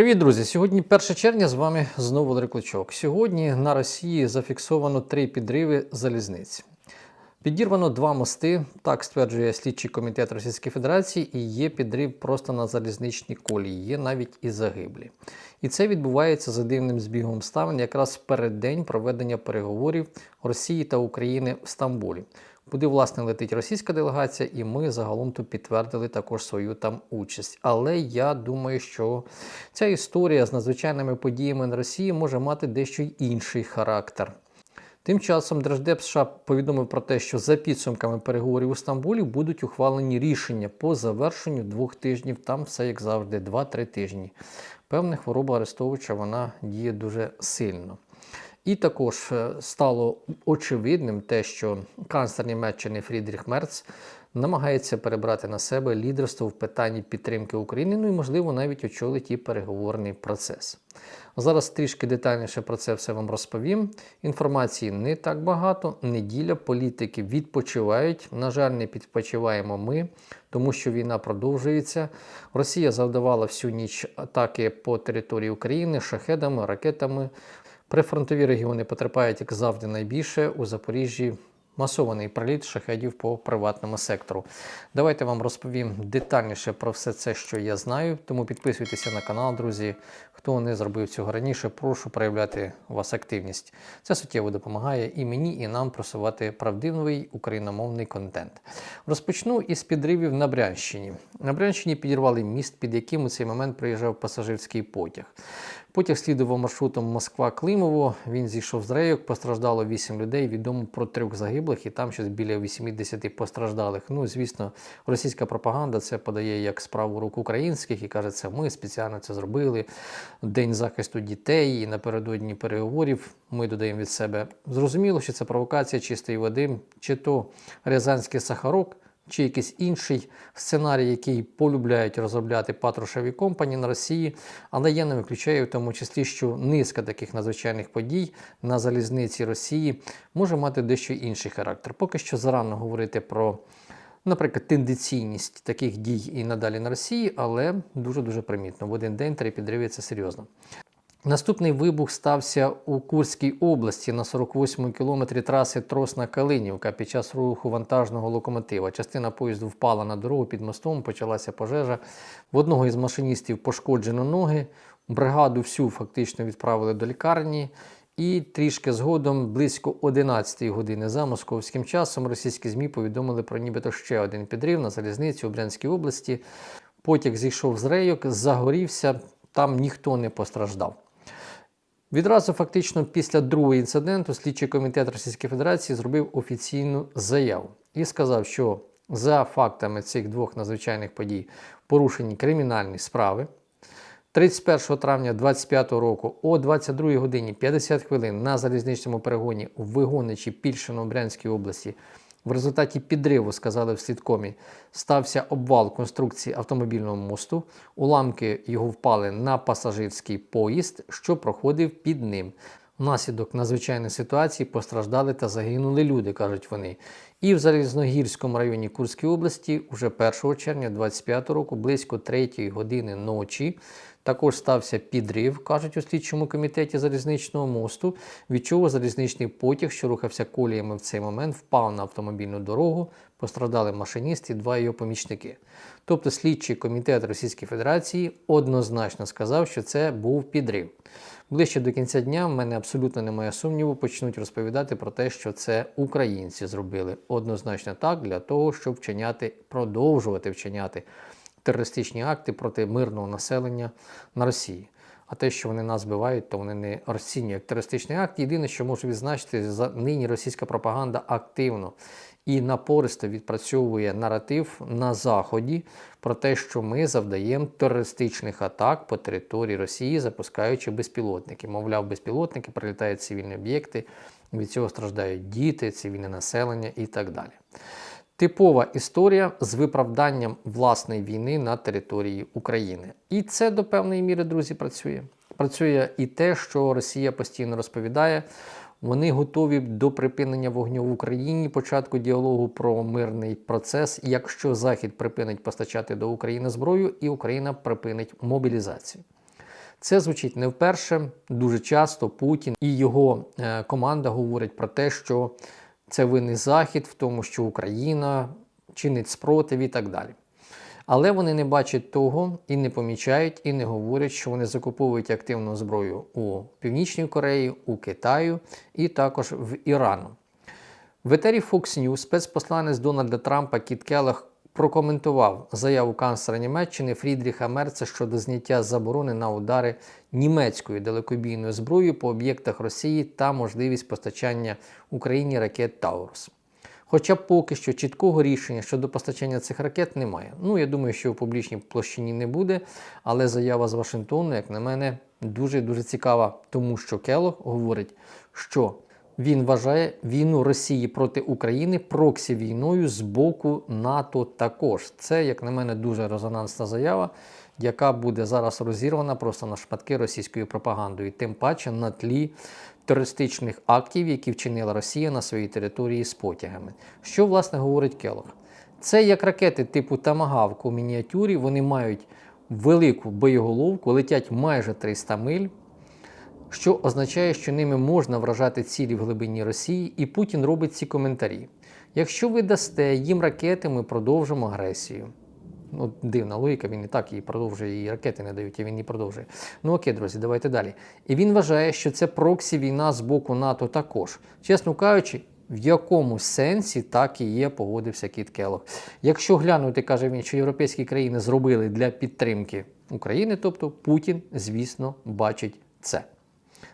Привіт, друзі! Сьогодні 1 червня з вами знову Клочок. Сьогодні на Росії зафіксовано три підриви залізниць. Підірвано два мости, так стверджує слідчий комітет Російської Федерації, і є підрив просто на залізничній колії, є навіть і загиблі. І це відбувається за дивним збігом обставин якраз в переддень проведення переговорів Росії та України в Стамбулі. Куди власне летить російська делегація, і ми загалом тут підтвердили також свою там участь. Але я думаю, що ця історія з надзвичайними подіями на Росії може мати дещо інший характер. Тим часом Держдеп США повідомив про те, що за підсумками переговорів у Стамбулі будуть ухвалені рішення по завершенню двох тижнів. Там все як завжди, 2-3 тижні. Певне, хвороба Арестовича вона діє дуже сильно. І також е, стало очевидним те, що канцлер Німеччини Фрідріх Мерц намагається перебрати на себе лідерство в питанні підтримки України, ну і, можливо, навіть очолить і переговорний процес. Зараз трішки детальніше про це все вам розповім. Інформації не так багато. Неділя політики відпочивають. На жаль, не відпочиваємо ми, тому що війна продовжується. Росія завдавала всю ніч атаки по території України шахедами, ракетами. Прифронтові регіони потерпають, як завжди, найбільше у Запоріжжі. Масований приліт шахедів по приватному сектору. Давайте вам розповім детальніше про все це, що я знаю. Тому підписуйтеся на канал, друзі. Хто не зробив цього раніше, прошу проявляти у вас активність. Це суттєво допомагає і мені, і нам просувати правдивий україномовний контент. Розпочну із підривів на Брянщині. На Брянщині підірвали міст, під яким у цей момент приїжджав пасажирський потяг. Потяг слідував маршрутом Москва-Климово. Він зійшов з рейок, постраждало 8 людей. Відомо про трьох загиблих, і там щось біля 80 постраждалих. Ну, звісно, російська пропаганда це подає як справу рук українських і каже, це ми спеціально це зробили. День захисту дітей і напередодні переговорів. Ми додаємо від себе. Зрозуміло, що це провокація чистої води, чи то Рязанський Сахарок чи якийсь інший сценарій, який полюбляють розробляти Патрушеві компані на Росії, але я не виключаю в тому числі, що низка таких надзвичайних подій на залізниці Росії може мати дещо інший характер. Поки що зарано говорити про. Наприклад, тенденційність таких дій і надалі на Росії, але дуже-дуже примітно. В один день три підриви це серйозно. Наступний вибух стався у Курській області на 48-му кілометрі траси Тросна-Калинівка під час руху вантажного локомотива. Частина поїзду впала на дорогу під мостом, почалася пожежа. В одного із машиністів пошкоджено ноги. Бригаду всю фактично відправили до лікарні. І трішки згодом, близько 11 години за московським часом, російські ЗМІ повідомили про нібито ще один підрив на залізниці у Брянській області. Потяг зійшов з рейок, загорівся, там ніхто не постраждав. Відразу фактично після другого інциденту слідчий комітет Російської Федерації зробив офіційну заяву і сказав, що за фактами цих двох надзвичайних подій порушені кримінальні справи. 31 травня 2025 року о 22 годині 50 хвилин на залізничному перегоні у Вигоничі Пільщино Брянській області в результаті підриву, сказали в слідкомі, стався обвал конструкції автомобільного мосту. Уламки його впали на пасажирський поїзд, що проходив під ним. Внаслідок надзвичайної ситуації постраждали та загинули люди, кажуть вони. І в Залізногірському районі Курської області уже 1 червня 2025 року, близько 3 години ночі, також стався підрив, кажуть у слідчому комітеті залізничного мосту, від чого залізничний потяг, що рухався коліями в цей момент, впав на автомобільну дорогу, постраждали машиніст і два його помічники. Тобто слідчий комітет Російської Федерації однозначно сказав, що це був підрив. Ближче до кінця дня в мене абсолютно немає сумніву, почнуть розповідати про те, що це українці зробили однозначно так для того, щоб вчиняти, продовжувати вчиняти терористичні акти проти мирного населення на Росії. А те, що вони нас збивають, то вони не розцінюють як терористичний акт. Єдине, що можу відзначити, за нині російська пропаганда активно і напористо відпрацьовує наратив на Заході про те, що ми завдаємо терористичних атак по території Росії, запускаючи безпілотники. Мовляв, безпілотники прилітають цивільні об'єкти, від цього страждають діти, цивільне населення і так далі. Типова історія з виправданням власної війни на території України. І це до певної міри, друзі, працює. Працює і те, що Росія постійно розповідає. Вони готові до припинення вогню в Україні, початку діалогу про мирний процес, якщо Захід припинить постачати до України зброю і Україна припинить мобілізацію. Це звучить не вперше. Дуже часто Путін і його е, команда говорять про те, що це винний Захід в тому, що Україна чинить спротив і так далі. Але вони не бачать того і не помічають, і не говорять, що вони закуповують активну зброю у Північній Кореї, у Китаю і також в Ірану. В етері Fox News спецпосланець Дональда Трампа Кіт Келлах прокоментував заяву канцлера Німеччини Фрідріха Мерца щодо зняття заборони на удари німецькою далекобійною зброєю по об'єктах Росії та можливість постачання Україні ракет Таурус. Хоча поки що чіткого рішення щодо постачання цих ракет немає. Ну, я думаю, що в публічній площині не буде, але заява з Вашингтону, як на мене, дуже-дуже цікава, тому що Келлог говорить, що він вважає війну Росії проти України проксі війною з боку НАТО також. Це, як на мене, дуже резонансна заява, яка буде зараз розірвана просто на шматки російською пропагандою, тим паче на тлі терористичних актів, які вчинила Росія на своїй території з потягами. Що власне говорить Келог? Це як ракети типу Тамагавк у мініатюрі, вони мають велику боєголовку, летять майже 300 миль що означає, що ними можна вражати цілі в глибині Росії, і Путін робить ці коментарі. Якщо ви дасте їм ракети, ми продовжимо агресію. Ну, дивна логіка, він і так її продовжує, і ракети не дають, а він її продовжує. Ну окей, друзі, давайте далі. І він вважає, що це проксі війна з боку НАТО також. Чесно кажучи, в якому сенсі так і є, погодився Кіт Келлог. Якщо глянути, каже він, що європейські країни зробили для підтримки України, тобто Путін, звісно, бачить це.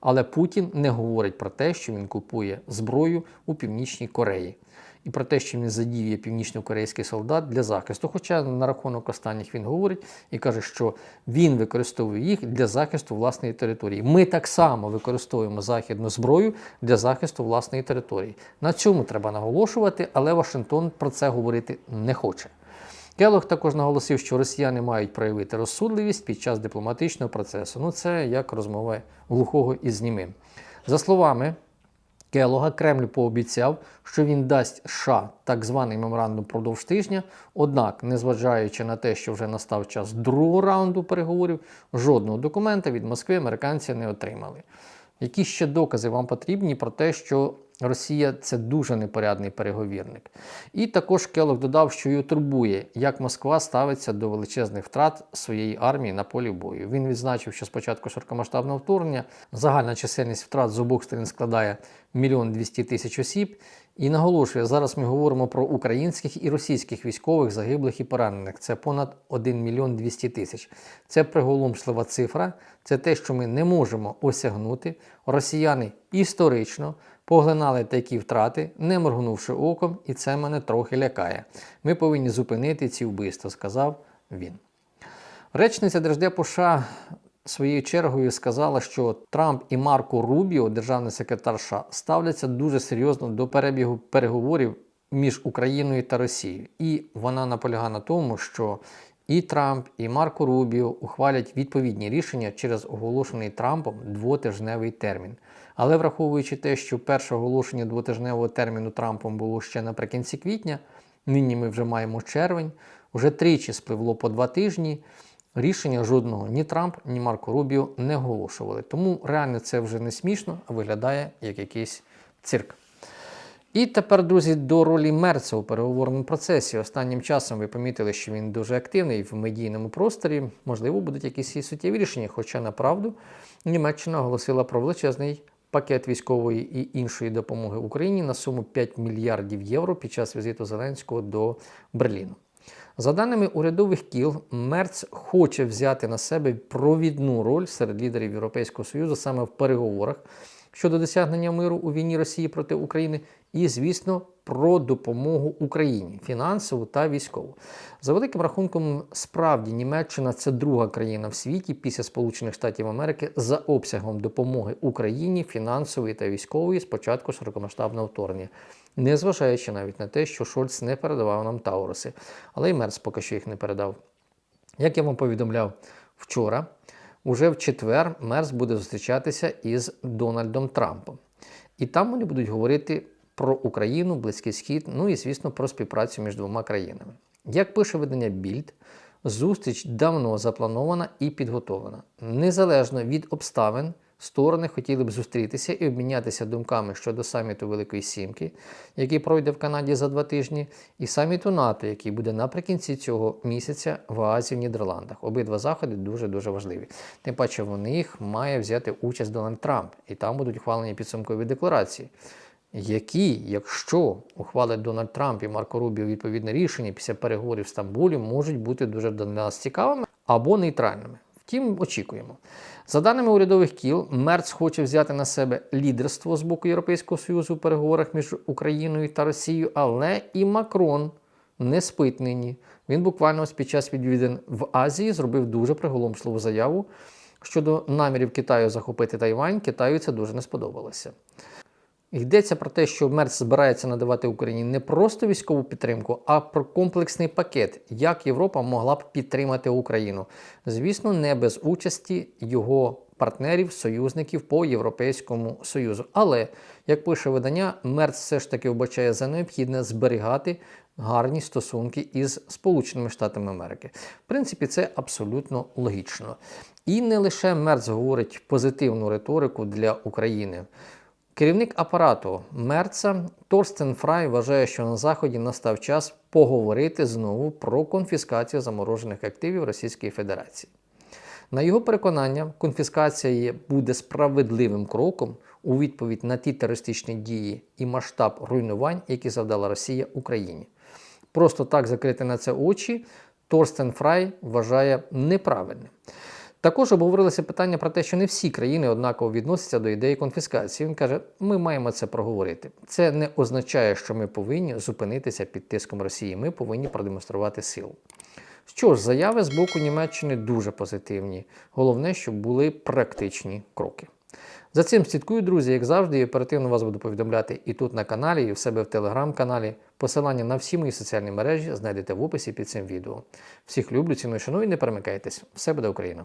Але Путін не говорить про те, що він купує зброю у Північній Кореї. І про те, що він задіює північно-корейський солдат для захисту. Хоча на рахунок останніх він говорить і каже, що він використовує їх для захисту власної території. Ми так само використовуємо західну зброю для захисту власної території. На цьому треба наголошувати, але Вашингтон про це говорити не хоче. Келох також наголосив, що росіяни мають проявити розсудливість під час дипломатичного процесу. Ну, це як розмова глухого із німим. За словами Келога, Кремль пообіцяв, що він дасть США так званий меморандум продовж тижня. Однак, незважаючи на те, що вже настав час другого раунду переговорів, жодного документа від Москви американці не отримали. Які ще докази вам потрібні про те, що Росія це дуже непорядний переговірник. І також Келог додав, що його турбує, як Москва ставиться до величезних втрат своєї армії на полі бою. Він відзначив, що спочатку широкомасштабного вторгнення загальна чисельність втрат з обох сторін складає 1 200 тисяч осіб. І наголошує, зараз ми говоримо про українських і російських військових загиблих і поранених. Це понад 1 мільйон 200 тисяч. Це приголомшлива цифра, це те, що ми не можемо осягнути. Росіяни історично поглинали такі втрати, не моргнувши оком, і це мене трохи лякає. Ми повинні зупинити ці вбивства, сказав він. Речниця Держдепу США своєю чергою сказала, що Трамп і Марко Рубіо, державний секретар США, ставляться дуже серйозно до перебігу переговорів між Україною та Росією. І вона наполягає на тому, що і Трамп, і Марко Рубіо ухвалять відповідні рішення через оголошений Трампом двотижневий термін. Але враховуючи те, що перше оголошення двотижневого терміну Трампом було ще наприкінці квітня, нині ми вже маємо червень, вже тричі спливло по два тижні. Рішення жодного ні Трамп, ні Марко Рубіо не оголошували. Тому реально це вже не смішно, а виглядає як якийсь цирк. І тепер, друзі, до ролі Мерца у переговорному процесі. Останнім часом ви помітили, що він дуже активний в медійному просторі. Можливо, будуть якісь суттєві рішення, хоча направду Німеччина оголосила про величезний пакет військової і іншої допомоги Україні на суму 5 мільярдів євро під час візиту Зеленського до Берліну. За даними урядових кіл, Мерц хоче взяти на себе провідну роль серед лідерів Європейського Союзу саме в переговорах щодо досягнення миру у війні Росії проти України, і, звісно, про допомогу Україні фінансову та військову. За великим рахунком, справді Німеччина це друга країна в світі після Сполучених Штатів Америки за обсягом допомоги Україні фінансової та військової з початку широкомасштабного вторгнення. Незважаючи навіть на те, що Шольц не передавав нам Тауруси, але й Мерц поки що їх не передав. Як я вам повідомляв вчора, уже в четвер Мерс буде зустрічатися із Дональдом Трампом. І там вони будуть говорити про Україну, Близький Схід, ну і, звісно, про співпрацю між двома країнами. Як пише видання Більд, Зустріч давно запланована і підготовлена. Незалежно від обставин, сторони хотіли б зустрітися і обмінятися думками щодо саміту Великої Сімки, який пройде в Канаді за два тижні, і саміту НАТО, який буде наприкінці цього місяця в Азії в Нідерландах. Обидва заходи дуже дуже важливі. Тим паче в них має взяти участь Дональд Трамп, і там будуть ухвалені підсумкові декларації які, якщо ухвалить Дональд Трамп і Марко Рубіо відповідне рішення після переговорів в Стамбулі, можуть бути дуже для нас цікавими або нейтральними. Втім, очікуємо. За даними урядових кіл, Мерц хоче взяти на себе лідерство з боку Європейського Союзу у переговорах між Україною та Росією, але і Макрон не спить нині. Він буквально ось під час відвідин в Азії зробив дуже приголомшливу заяву щодо намірів Китаю захопити Тайвань. Китаю це дуже не сподобалося. Йдеться про те, що Мерц збирається надавати Україні не просто військову підтримку, а про комплексний пакет, як Європа могла б підтримати Україну. Звісно, не без участі його партнерів, союзників по Європейському Союзу. Але, як пише видання, Мерц все ж таки вбачає за необхідне зберігати гарні стосунки із Сполученими Штатами Америки. В принципі, це абсолютно логічно. І не лише Мерц говорить позитивну риторику для України. Керівник апарату Мерца Торстен Фрай вважає, що на Заході настав час поговорити знову про конфіскацію заморожених активів Російської Федерації. На його переконання, конфіскація буде справедливим кроком у відповідь на ті терористичні дії і масштаб руйнувань, які завдала Росія Україні. Просто так закрити на це очі Торстен Фрай вважає неправильним. Також обговорилося питання про те, що не всі країни однаково відносяться до ідеї конфіскації. Він каже, ми маємо це проговорити. Це не означає, що ми повинні зупинитися під тиском Росії. Ми повинні продемонструвати силу. Що ж, заяви з боку Німеччини дуже позитивні. Головне, щоб були практичні кроки. За цим слідкую, друзі, як завжди, і оперативно вас буду повідомляти і тут на каналі, і в себе в телеграм-каналі. Посилання на всі мої соціальні мережі знайдете в описі під цим відео. Всіх люблю, ціную, шаную і не перемикайтесь. Все буде Україна!